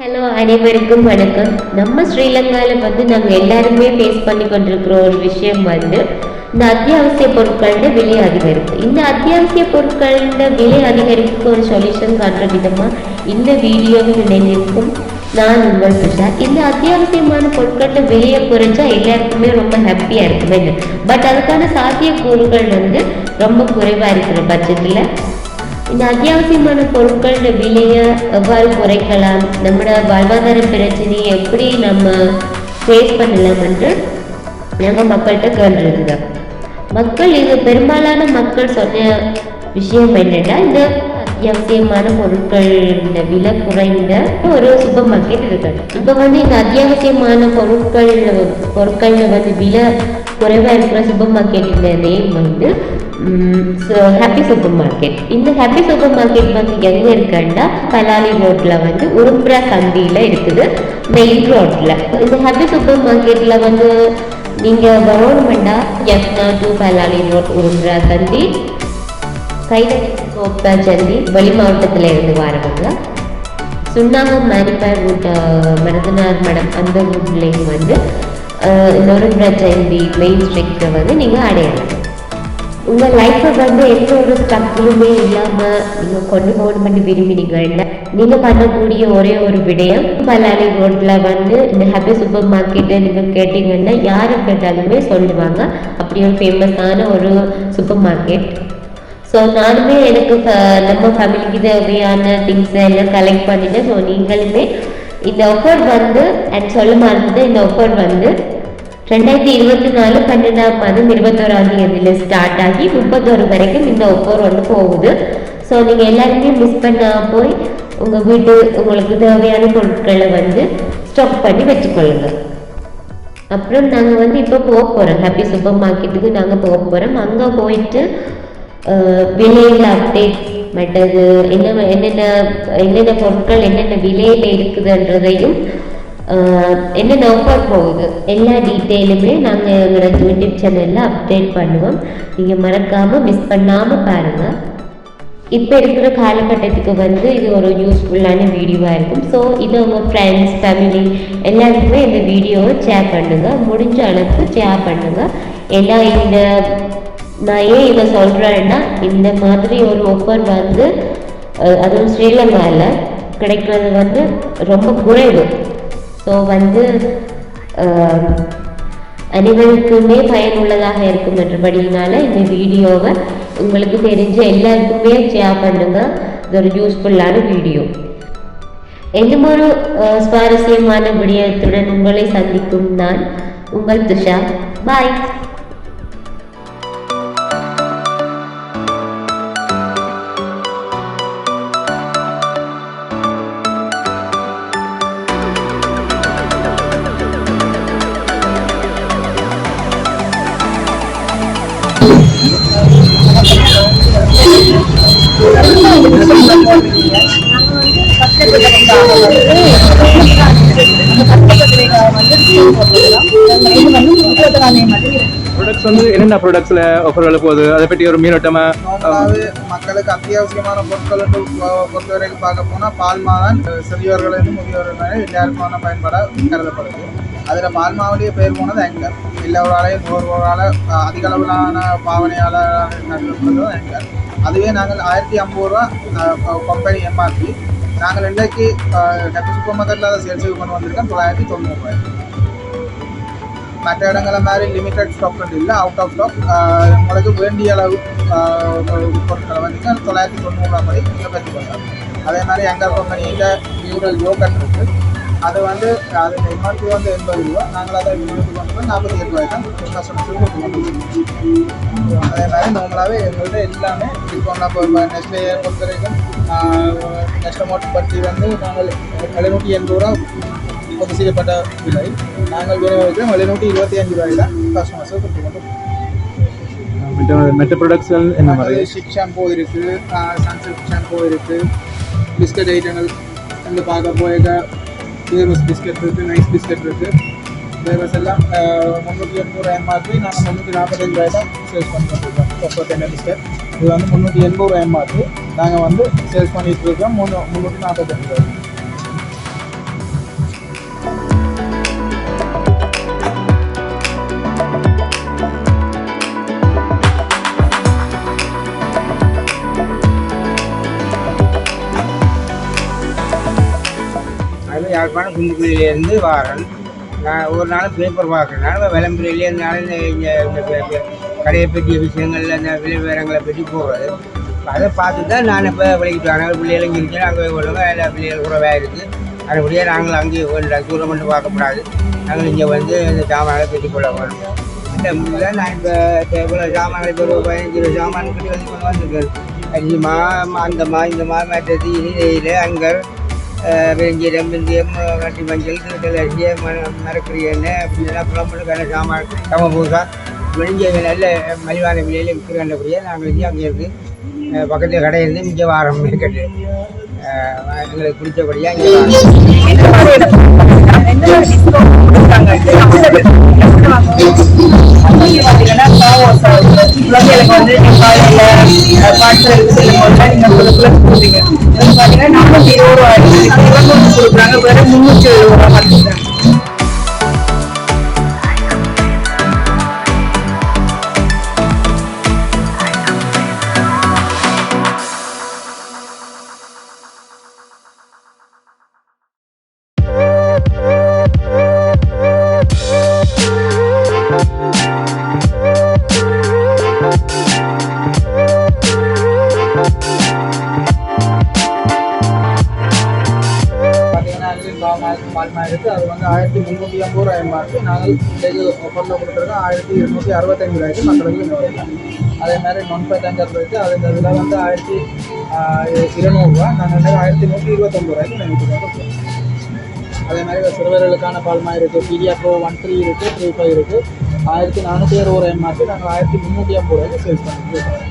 Hello அனைவருக்கும் வணக்கம். நம்ம ஸ்ரீலங்காவில் வந்து நாங்கள் எல்லாருமே ஃபேஸ் பண்ணி கொண்டிருக்கிற ஒரு விஷயம் வந்து இந்த அத்தியாவசிய பொருட்களோட விலை அதிகரிப்பு. இந்த அத்தியாவசிய பொருட்களோட விலை அதிகரிப்புக்கு ஒரு சொல்யூஷன் காட்டுற விதமாக இந்த வீடியோவில் நினைக்கும் நான் உங்கள் சுஷா இந்த அத்தியாவசியமான பொருட்களோட விலையை குறைஞ்சா எல்லாருக்குமே ரொம்ப ஹாப்பியாக இருக்குமே. பட் அதுக்கான சாத்தியக்கூறுகள் வந்து ரொம்ப குறைவாக இருக்கிற பட்சத்தில் இந்த அத்தியாவசியமான பொருட்களோட விலையை எவ்வாறு குறைக்கலாம்? நம்மளோட வாழ்வாதார பிரச்சனையை எப்படி நம்ம ஃபேஸ் பண்ணலாம் என்று நம்ம மக்கள்கிட்ட கேட்டுருக்குங்க மக்கள் இது பெரும்பாலான மக்கள் சொன்ன விஷயம் என்னென்னா இந்த அத்தியாவசியமான பொருட்கள் விலை குறைந்த ஒரு சூப்பர் மார்க்கெட் இருக்குது இப்போ வந்து இந்த அத்தியாவசியமான பொருட்கள் பொருட்களில் வந்து விலை குறைவாக இருக்கிற சூப்பர் மார்க்கெட்டில் நேம் வந்து ஹாப்பி சூப்பர் மார்க்கெட் இந்த ஹாப்பி சூப்பர் மார்க்கெட் வந்து எங்கே இருக்குன்னா பலாலி ரோட்டில் வந்து உரும்புரா சந்தியில் இருக்குது மெயின் ரோட்டில் இந்த ஹாப்பி சூப்பர் மார்க்கெட்டில் வந்து நீங்கள் வரணுமெண்டா எஃப்னா டூ பலாலி ரோட் உரும்புரா சந்தி கைதோப்ப சந்தி வெளி மாவட்டத்தில் இருந்து வரவங்க. சுண்ணாகம் மேனிப்பேர் ரூட் மருதனார் மடம் அந்த ரூட்லேயும் வந்து அஹ், ஜெயந்தி மெயின் ஸ்ட்ரீட்டில் வந்து நீங்கள் அடையலாம். உங்கள் லைஃப்பை வந்து எந்த ஒரு ஸ்ட்ரகிளுமே இல்லாமல் நீங்கள் கொண்டு போகணும்னு விரும்பினீங்கன்னா நீங்கள் பண்ணக்கூடிய ஒரே ஒரு விடயம் பல்லாரி ரோட்டில் வந்து இந்த ஹாப்பி சூப்பர் மார்க்கெட்டை நீங்கள் கேட்டிங்கன்னா யாரை கேட்டாலுமே சொல்லுவாங்க. அப்படி ஒரு ஃபேமஸான ஒரு சூப்பர் மார்க்கெட். ஸோ நானுமே எனக்கு நம்ம ஃபேமிலிக்கு தேவையான திங்ஸை எல்லாம் கலெக்ட் பண்ணிட்டேன் ஸோ நீங்களுமே இந்த ஆஃபர் வந்து அண்ட் சொல்ல மறந்துட்டு இந்த ஆஃபர் வந்து ரெண்டாயிரத்தி இருபத்தி நாலு பன்னெண்டாம் மாதம் இருபத்தோராம் தேதியில் ஸ்டார்ட் ஆகி முப்பத்தோரு வரைக்கும் இந்த ஒப்போர் வந்து போகுது. ஸோ நீங்கள் எல்லாருமே மிஸ் பண்ணா போய் உங்கள் வீட்டு உங்களுக்கு தேவையான பொருட்களை வந்து ஸ்டாக் பண்ணி வச்சுக்கொள்ளுங்க. அப்புறம் நாங்கள் வந்து இப்போ போக போகிறோம் ஹாப்பி சூப்பர் மார்க்கெட்டுக்கு நாங்கள் போக போகிறோம் அங்கே போயிட்டு விலையில் அப்டேட் மற்றது என்ன என்னென்ன என்னென்ன பொருட்கள் என்னென்ன விலையில் இருக்குதுன்றதையும் என்னென்ன ஆஃபர் போகுது? எல்லா டீட்டெயிலுமே நாங்கள் எங்களோட யூடியூப் சேனலில் அப்டேட் பண்ணுவோம். நீங்கள் மறக்காமல் மிஸ் பண்ணாமல் பாருங்கள் இப்போ இருக்கிற காலகட்டத்துக்கு வந்து இது ஒரு யூஸ்ஃபுல்லான வீடியோவாக இருக்கும். ஸோ இது உங்கள் ஃப்ரெண்ட்ஸ் ஃபேமிலி எல்லாருக்குமே இந்த வீடியோவை ஷேர் பண்ணுங்கள் முடிஞ்ச அளவுக்கு ஷேர் பண்ணுங்கள் ஏன்னா இந்த நான் ஏன் இதை சொல்கிறேன்னா இந்த மாதிரி ஒரு ஆஃபர் வந்து அதுவும் ஸ்ரீலங்காவில் கிடைக்கிறது வந்து ரொம்ப குறைவு. ஸோ வந்து அனைவருக்குமே பயனுள்ளதாக இருக்கும் என்றபடியினால இந்த வீடியோவை உங்களுக்கு தெரிஞ்ச எல்லாருக்குமே ஷேர் பண்ணுங்க. இது ஒரு யூஸ்ஃபுல்லான வீடியோ. இன்னும் ஒரு சுவாரஸ்யமான விடயத்துடன் உங்களை சந்திக்கும் நான் உங்கள் துஷா. பாய் ப்ராடக்ட்ஸ் வந்து என்னென்ன ப்ராடக்ட்ஸில் ஆஃபர்கள் போகுது? அதை பற்றி ஒரு மீனோட்டமா அதாவது மக்களுக்கு அத்தியாவசியமான பொருட்கள் என்று பொ- பொறுத்த வரைக்கும் பார்க்க போனால் பால்மா தான் சிறியவர்களிருந்து முதியவர்கள் எல்லாருக்குமான பயன்பாட கருதப்படுது. அதில் பால்மாவுடைய பேர் போனது ஆங்கர் எல்லோராலையும் நுகர்வோரால் அதிக அளவிலான பாவனையால் நடத்தப்படுறது ஆங்கர் அதுவே நாங்கள் ஆயிரத்தி ஐம்பது ரூபா கம்பெனி எம்ஆர்பி நாங்கள் இன்றைக்கு ஹெப்பி சூப்பர் மார்க்கெட்டில் அதை சேல்ஸுக்கு கொண்டு வந்திருக்கோம் தொள்ளாயிரத்தி தொண்ணூறு ரூபாய் மற்ற இடங்களை மாதிரி லிமிட்டட் ஸ்டாக் இல்லை அவுட் ஆஃப் ஸ்டாக் உங்களுக்கு வேண்டிய அளவு பொருட்களை வந்து தொள்ளாயிரத்தி தொண்ணூறு ரூபாய் நீங்கள் பெற்றுக்கொள்ளலாம் அதே மாதிரி எங்கள் கம்பெனியில் நியூரல் யோகன் இருக்குது அது வந்து அது எம்ஆர்பி வந்து எண்பது ரூபா நாங்கள் அதை விநியோகித்து கொண்டு போய் நாற்பத்தி எட்டு ரூபாய் தான் கஸ்டமர்ஸுக்கு கொடுத்து கொண்டு இருக்கோம். அதே மாதிரி நார்மலாகவே எங்கள்கிட்ட எல்லாமே டிஸ்கவுண்ட்லாம் இப்போ நெஸ்லே பொறுத்த வரைக்கும் நெஸ்ட் மோட்டர் பற்றி வந்து நாங்கள் எழுநூற்றி எண்பது ரூபா பொது செய்யப்பட்ட விலை நாங்கள் விநியோகிக்கிறோம் எழுநூற்றி இருபத்தி அஞ்சு ரூபாய் தான் கஸ்டமர்ஸுக்கு கொடுத்து கொண்டு இருக்கோம். மற்ற மற்ற ப்ராடக்ட்ஸ்கள் என்ன மாதிரி ஷிக் ஷாம்பூ இருக்குது சன்சில்க் ஷாம்பூ இருக்குது பிஸ்கட் ஐட்டங்கள் வந்து பார்க்க போயிருக்க ஃப்ளேவர்ஸ் பிஸ்கட் இருக்குது நைஸ் பிஸ்கட் இருக்குது ஃப்ளேவர்ஸ் எல்லாம் முந்நூற்றி எண்பது எம்ஆர்பி நாங்கள் முந்நூற்றி நாற்பத்தஞ்சு ரூபாய் தான் சேல்ஸ் பண்ணிட்டுருக்கோம். கொக்கோ பிஸ்கட் இது வந்து முந்நூற்றி எண்பது ரூபாய் எம்ஆர்பி நாங்கள் வந்து சேல்ஸ் பண்ணிகிட்ருக்கோம் இருக்கோம் முந்நூ முந்நூற்றி நாற்பத்தஞ்சு ரூபாய் யாழ்ப்பாணம் குந்துக்குழியிலேருந்து வாரன். நான் ஒரு நாள் பேப்பர் பார்க்குறேன் விளம்பரிலேருந்தாலும் இந்த இங்கே இந்த கடையை பற்றிய விஷயங்கள் அந்த விலை விவரங்களை பற்றி போடுறது அதை பார்த்து தான் நான் இப்போ விலைக்கு வரேன் பிள்ளைகளும் இருக்கேன் அங்கே போய் கொள்ளுங்க எல்லா பிள்ளைகள் குறைவாக இருக்குது அதுபடியாக நாங்கள் அங்கேயே வேண்டாம் தூரம் மட்டும் பார்க்கக்கூடாது நாங்கள் இங்கே வந்து இந்த சாமான்களை பெற்றுக் கொள்ள வேணும் இந்த முறை நான் இப்போ இவ்வளோ சாமான்களை இப்போ ஒரு பதினஞ்சு இருபது சாமான் கட்டி வந்து கொண்டு வந்திருக்கேன். அரிசி மா அந்த மா இந்த மா மற்றது இது அங்கே வெஞ்சீரம் வெந்தயம் கட்டி மஞ்சள் திருக்கல் அரிசி ம மரக்கறி எண்ணெய் அப்படின்னா குழம்புக்கான சாமான் நம்ம பூசா வெளிஞ்ச நல்ல மலிவான விலையில் விற்கிறபடியே நாங்கள் இங்கே அங்கே இருந்து பக்கத்தில் கடை இருந்து இங்கே வாரம் மேற்கட்டு எங்களுக்கு பிடிச்சபடியாக இங்கே வாரம் பார்த்தீங்கன்னா பால்மா பால்மா இருக்குது அது வந்து ஆயிரத்தி முந்நூற்றி ஐம்பது ரூபாயமாக இருக்குது நாங்கள் டெய்லி ஒப்பந்தம் கொடுத்துருக்கோம். ஆயிரத்தி இருநூற்றி அறுபத்தஞ்சு ரூபாய்க்கு மக்களுக்கு அதே மாதிரி நொன் பைத்தஞ்சர் இருக்குது அது இந்த வந்து ஆயிரத்தி இருநூறுவா நாங்கள் வந்து ஆயிரத்தி நூற்றி இருபத்தொம்பது ரூபாய்க்கு நாங்கள் கொடுக்குறோம் அதே மாதிரி சிறுவர்களுக்கான பால்மா இருக்குது பீடியா ப்ரோ ஒன் த்ரீ இருக்குது த்ரீ ஃபைவ் இருக்குது ஆயிரத்தி நானூற்றி அறுபது எம்ஆர்பி நாங்கள் ஆயிரத்தி முந்நூற்றி ஐம்பது ரூபாய்க்கு சேல்ஸ் பண்ணிட்டு இருக்கோம்.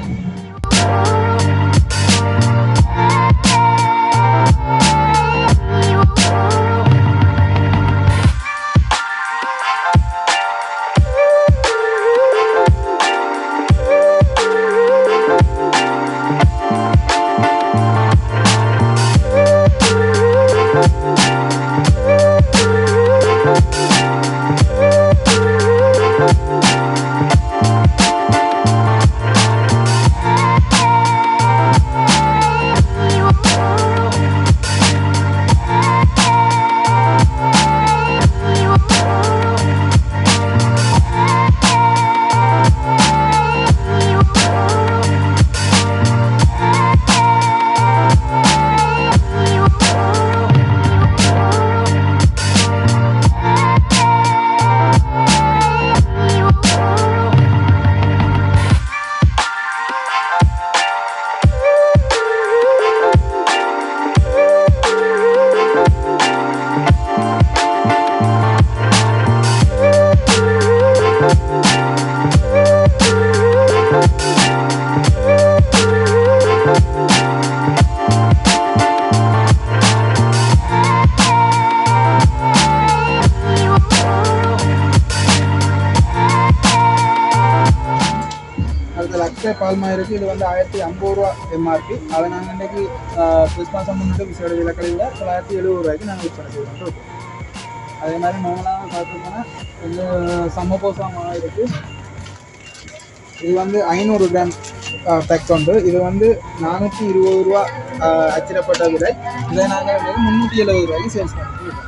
அதிகமாக இருக்குது இது வந்து ஆயிரத்தி ஐம்பது ரூபா எம்ஆர்பி அதை நாங்கள் இன்றைக்கி கிறிஸ்மஸை முன்னிட்டு விசேட விலக்கலையில் தொள்ளாயிரத்தி எழுபது ரூபாய்க்கு நாங்கள் விற்பனை செய்வோம் அதே மாதிரி நார்மலாக பார்த்துட்டோம்னா கொஞ்சம் சமபோசமாக இருக்குது இது வந்து ஐநூறு கிராம் பேக் உண்டு. இது வந்து நானூற்றி இருபது ரூபா அச்சிடப்பட்ட விலை. இதை நாங்கள் வந்து முந்நூற்றி எழுபது ரூபாய்க்கு சேல்ஸ் பண்ணுறோம்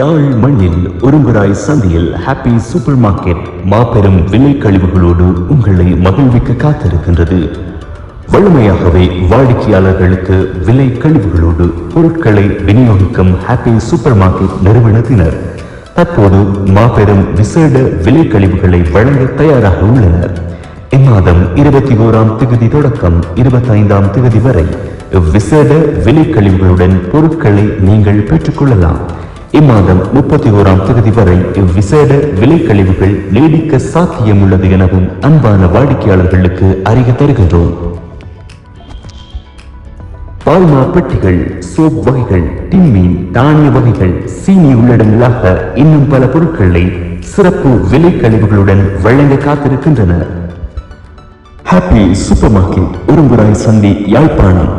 யாழ் மண்ணில் உரும்புராய் சந்தையில் ஹாப்பி சூப்பர் மார்க்கெட் மாபெரும் விலை கழிவுகளோடு உங்களை மகிழ்விக்க காத்திருக்கின்றது. வலிமையாகவே வாடிக்கையாளர்களுக்கு விலை கழிவுகளோடு பொருட்களை விநியோகிக்கும் ஹாப்பி சூப்பர் மார்க்கெட் நிறுவனத்தினர் தற்போது மாபெரும் விசேட விலை கழிவுகளை வழங்க தயாராக உள்ளனர். இம்மாதம் இருபத்தி ஓராம் திகதி தொடக்கம் இருபத்தைந்தாம் திகதி வரை விசேட விலை கழிவுகளுடன் பொருட்களை நீங்கள் பெற்றுக்கொள்ளலாம். இம்மாதம் முப்பத்தி ஓராம் தேதி வரை இவ்விசேட விலை கழிவுகள் சாத்தியம் உள்ளது எனவும் அன்பான வாடிக்கையாளர்களுக்கு அறிய தருகின்றோம் பால்மா பெட்டிகள் சோப் வகைகள் டிம்மீன் தானிய வகைகள் சீனி உள்ளடங்களாக இன்னும் பல பொருட்களை சிறப்பு விலை கழிவுகளுடன் வழங்க காத்திருக்கின்றன ஹாப்பி சூப்பர் மார்க்கெட் உரும்புராய் சந்தி யாழ்ப்பாணம்.